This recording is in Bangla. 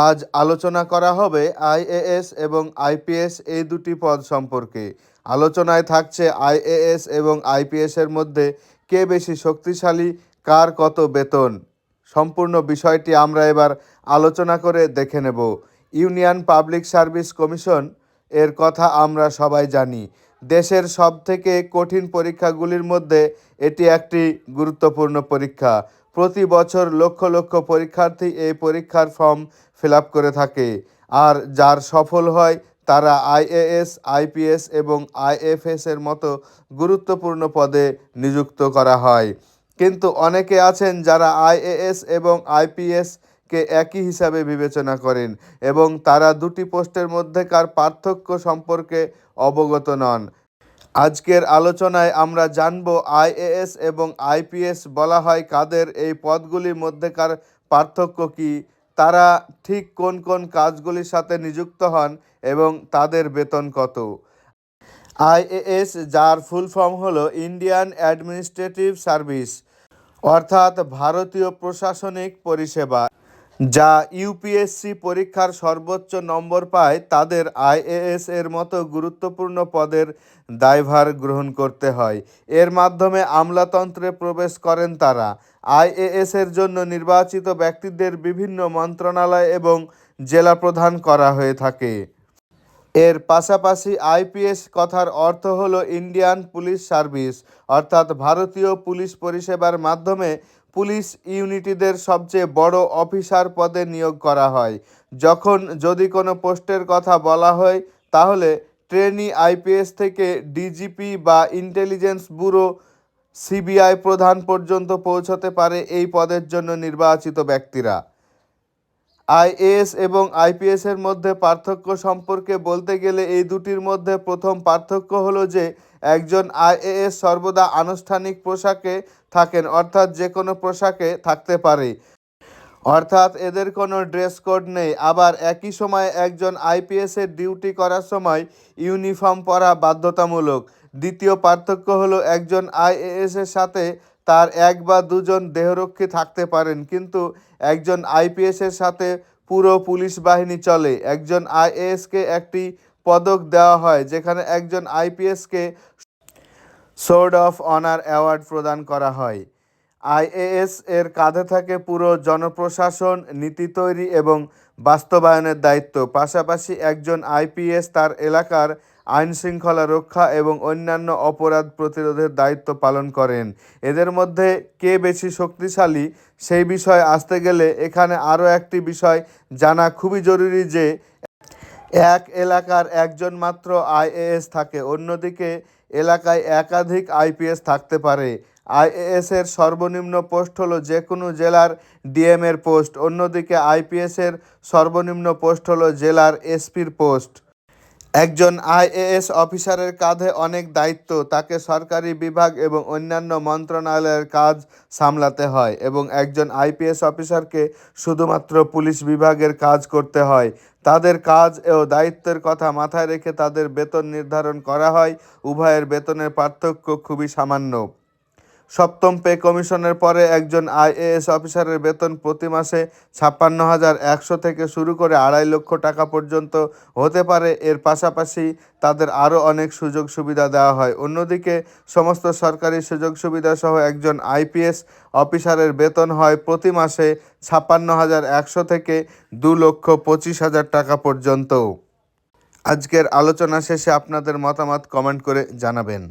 আজ আলোচনা করা হবে আইএএস এবং আইপিএস এই দুটি পদ সম্পর্কে। আলোচনায় থাকছে আইএএস এবং আইপিএস এর মধ্যে কে বেশি শক্তিশালী, কার কত বেতন। সম্পূর্ণ বিষয়টি আমরা এবার আলোচনা করে দেখে নেব। ইউনিয়ন পাবলিক সার্ভিস কমিশন এর কথা আমরা সবাই জানি। দেশের সবথেকে কঠিন পরীক্ষাগুলির মধ্যে এটি একটি গুরুত্বপূর্ণ পরীক্ষা। প্রতি বছর লক্ষ লক্ষ পরীক্ষার্থী এই পরীক্ষার ফর্ম ফিল করে থাকে। আর যার সফল হয়, তারা আইএএস, আইপিএস এবং আইএফএস এর মতো গুরুত্বপূর্ণ পদে নিযুক্ত করা হয়। কিন্তু অনেকে আছেন যারা আইএএস এবং আইপিএস কে একই হিসাবে বিবেচনা করেন এবং তারা দুটি পোস্টের মধ্যেকার পার্থক্য সম্পর্কে অবগত নন। আজকের আলোচনায় আমরা জানব আইএএস এবং আইপিএস বলা হয় কাদের, এই পদগুলির মধ্যেকার পার্থক্য কি, তারা ঠিক কোন কোন কাজগুলির সাথে নিযুক্ত হন এবং তাদের বেতন কত। আইএএস, যার ফুল ফর্ম হলো ইন্ডিয়ান অ্যাডমিনিস্ট্রেটিভ সার্ভিস, অর্থাৎ ভারতীয় প্রশাসনিক পরিষেবা। যা ইউপিএসসি পরীক্ষার সর্বোচ্চ নম্বর পায়, তাদের আইএএস এর মতো গুরুত্বপূর্ণ পদের দায়ভার গ্রহণ করতে হয়। এর মাধ্যমে আমলাতন্ত্রে প্রবেশ করেন তারা। আইএএস এর জন্য নির্বাচিত ব্যক্তিদের বিভিন্ন মন্ত্রণালয় এবং জেলা প্রধান করা হয়ে থাকে। এর পাশাপাশি আইপিএস কথার অর্থ হলো ইন্ডিয়ান পুলিশ সার্ভিস, অর্থাৎ ভারতীয় পুলিশ পরিষেবার মাধ্যমে পুলিশ ইউনিটিদের সবচেয়ে বড় অফিসার পদে নিয়োগ করা হয়। যখন যদি কোনো পোস্টের কথা বলা হয়, তাহলে ট্রেনি আইপিএস থেকে ডিজিপি বা ইন্টেলিজেন্স ব্যুরো সিবিআই প্রধান পর্যন্ত পৌঁছতে পারে এই পদের জন্য নির্বাচিত ব্যক্তিরা। আইএএস এবং আইপিএস এর মধ্যে পার্থক্য সম্পর্কে বলতে গেলে এই দুটির মধ্যে প্রথম পার্থক্য হলো যে একজন আইএএস সর্বদা আনুষ্ঠানিক পোশাকে থাকেন, অর্থাৎ যে কোনো পোশাকে থাকতে পারে। অর্থাৎ এদের কোনো ড্রেস কোড নেই। আবার একই সময়ে একজন আইপিএস এর ডিউটি করার সময় ইউনিফর্ম পরা বাধ্যতামূলক। দ্বিতীয় পার্থক্য হলো একজন আইএএস এর সাথে তার এক বা দুজন দেহরক্ষী থাকতে পারেন, কিন্তু একজন আইপিএস এর সাথে পুরো পুলিশ বাহিনী চলে। একজন আইএএসকে একটি পদক দেওয়া হয়, যেখানে একজন আইপিএসকে সোর্ড অফ অনার অ্যাওয়ার্ড প্রদান করা হয়। আইএএস এর কাঁধে থাকে পুরো জনপ্রশাসন, নীতি তৈরি এবং বাস্তবায়নের দায়িত্ব। পাশাপাশি একজন আইপিএস তার এলাকার আইন শৃঙ্খলা রক্ষা এবং অন্যান্য অপরাধ প্রতিরোধের দায়িত্ব পালন করেন। এদের মধ্যে কে বেশি শক্তিশালী সেই বিষয়ে আসতে গেলে এখানে আরও একটি বিষয় জানা খুবই জরুরি যে, এক এলাকার একজন মাত্র আইএএস থাকে, অন্যদিকে এলাকায় একাধিক আইপিএস থাকতে পারে। আইএএস এর সর্বনিম্ন পোস্ট হলো যে কোনো জেলার ডিএম এর পোস্ট, অন্যদিকে আইপিএস এর সর্বনিম্ন পোস্ট হলো জেলার এসপির পোস্ট। একজন আইএএস অফিসারের কাঁধে অনেক দায়িত্ব। তাকে সরকারি বিভাগ এবং অন্যান্য মন্ত্রণালয়ের কাজ সামলাতে হয় এবং একজন আইপিএস অফিসারকে শুধুমাত্র পুলিশ বিভাগের কাজ করতে হয়। তাদের কাজ ও দায়িত্বের কথা মাথায় রেখে তাদের বেতন নির্ধারণ করা হয়। উভয়ের বেতনের পার্থক্য খুবই সামান্য। সপ্তম পে কমিশনের পরে একজন আইএএস অফিসারের বেতন প্রতি মাসে ছাপ্পান্ন হাজার একশো থেকে শুরু করে আড়াই লক্ষ টাকা পর্যন্ত হতে পারে। এর পাশাপাশি তাদের আরও অনেক সুযোগ সুবিধা দেওয়া হয়। অন্যদিকে সমস্ত সরকারি সুযোগ সুবিধা সহ একজন আইপিএস অফিসারের বেতন হয় প্রতি মাসে ছাপ্পান্ন হাজার একশো থেকে দু লক্ষ পঁচিশ হাজার টাকা পর্যন্ত আজকের আলোচনা শেষে আপনাদের মতামত কমেন্ট করে জানাবেন।